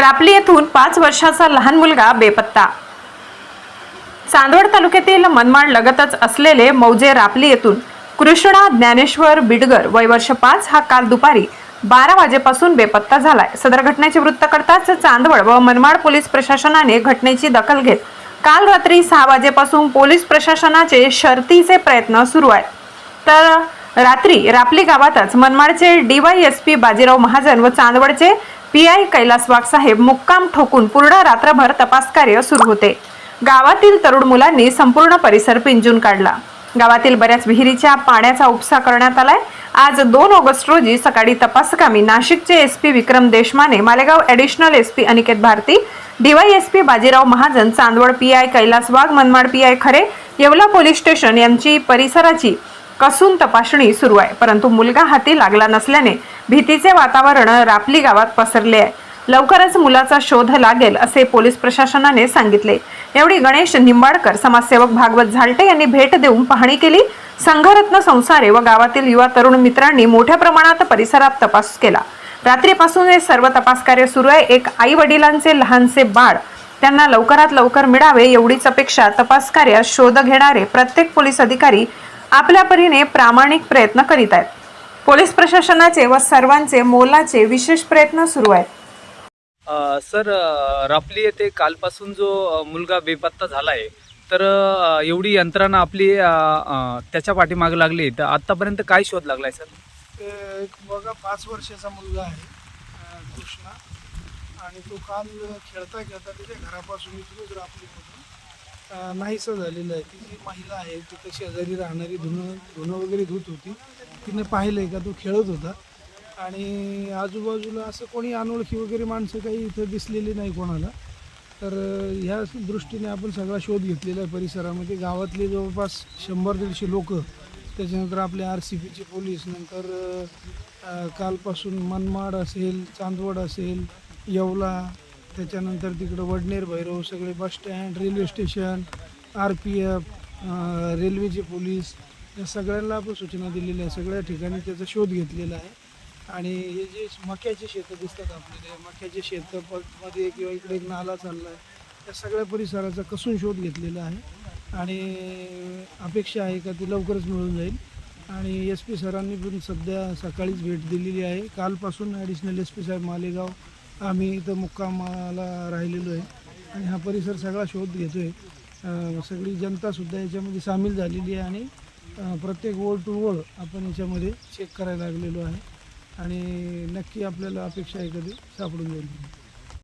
रापली येथून पाच वर्षाचा लहान मुलगा बेपत्ता. चांदवड तालुक्यातील मनमाड लगतच असलेले मौजे रापली येथून कृष्णा ज्ञानेश्वर बिडगर वय वर्ष पाच हा काल दुपारी बारा वाजेपासून बेपत्ता झालाय. सदर घटनेचे वृत्त करताच चांदवड व मनमाड पोलीस प्रशासनाने घटनेची दखल घेत काल रात्री सहा वाजेपासून पोलीस प्रशासनाचे शर्तीचे प्रयत्न सुरू आहेत. तर रात्री रापली गावातच मनमाडचे डीवायएसपी बाजीराव महाजन व चांदवडचे पी आय कैलास वाघ साहेब मुक्काम ठोकून पूर्ण रात्रभर तपास कार्य सुरू होते. गावातील तरुण मुलांनी संपूर्ण परिसर पिंजून काढला. गावातील बऱ्याच विहिरीच्या पाण्याचा उपसा करण्यात आलाय. आज दोन ऑगस्ट रोजी सकाळी तपासकामी नाशिकचे S P Vikram Deshmane Malegaon additional SP Aniket Bharati DYSP Bajirao Mahajan Chandwad P I Kailas Wagh Manmad P I Khare Yeola police station यांची परिसराची कसून तपासणी सुरू आहे. परंतु मुलगा हाती लागला नसल्याने भीतीचे वातावरण रापली गावात पसरले आहे. लवकरच मुलाचा शोध लागेल असे पोलीस प्रशासनाने सांगितले. एवढी गणेश निंबाडकर समाजसेवक भागवत झालटे यांनी भेट देऊन पाहणी केली. संघरत्न संसारे व गावातील युवा तरुण मित्रांनी मोठ्या प्रमाणात परिसरात तपास केला. रात्रीपासून हे सर्व तपास कार्य सुरू आहे. एक आई वडिलांचे लहानसे बाळ त्यांना लवकरात लवकर मिळावे एवढीच अपेक्षा तपास कार्यात शोध घेणारे प्रत्येक पोलीस अधिकारी आपल्या परीने प्रामाणिक प्रयत्न करीत आहेत. पोलीस प्रशासनाचे व सर्वांचे मोलाचे विशेष प्रयत्न सुरू आहेत. सर रापली येथे कालपासून जो मुलगा बेपत्ता झाला आहे तर एवढी यंत्रणा आपली त्याच्या पाठीमागे लागली तर आत्तापर्यंत काय शोध लागलाय सर? एक बघा पाच वर्षाचा मुलगा आहे कृष्णा. आणि तो काल खेळता खेळता त्याच्या घरापासून इथूनच रापलीमधून नाहीसं झालेलं आहे. ती जी महिला आहे ती कशी शेजारी राहणारी धुणं धुणं वगैरे धुत होती तिने पाहिलं आहे का? तो खेळत होता. आणि आजूबाजूला असं कोणी अनोळखी वगैरे माणसं काही इथं दिसलेली नाही कोणाला. तर ह्या दृष्टीने आपण सगळा शोध घेतलेला आहे परिसरामध्ये. गावातले जवळपास शंभर दीडशे लोक त्याच्यानंतर आपले आर सी पीचे पोलीस नंतर कालपासून मनमाड असेल चांदवड असेल येवला त्याच्यानंतर तिकडं वडनेर भैरव सगळे bus stand railway station R P F रेल्वेचे पोलीस या सगळ्यांना आपण सूचना दिलेल्या आहे सगळ्या ठिकाणी त्याचा शोध घेतलेला आहे. आणि हे जे मक्याचे शेतं दिसतात आपल्याला मक्याचे शेतं मध्ये किंवा इकडे एक नाला चालला आहे त्या सगळ्या परिसराचा कसून शोध घेतलेला आहे. आणि अपेक्षा आहे का ती लवकरच मिळून जाईल. आणि एस पी सरांनी पण सध्या सकाळीच भेट दिलेली आहे. कालपासून ॲडिशनल एस पी साहेब मालेगाव आम्ही इथं मुक्कामाला राहिलेलो आहे आणि हा परिसर सगळा शोध घेतो आहे सगळी जनतासुद्धा याच्यामध्ये सामील झालेली आहे आणि प्रत्येक ओळ टू ओळ आपण याच्यामध्ये चेक करायला लागलेलो आहे. आणि नक्की आपल्याला अपेक्षा आहे कधी सापडून जाईल.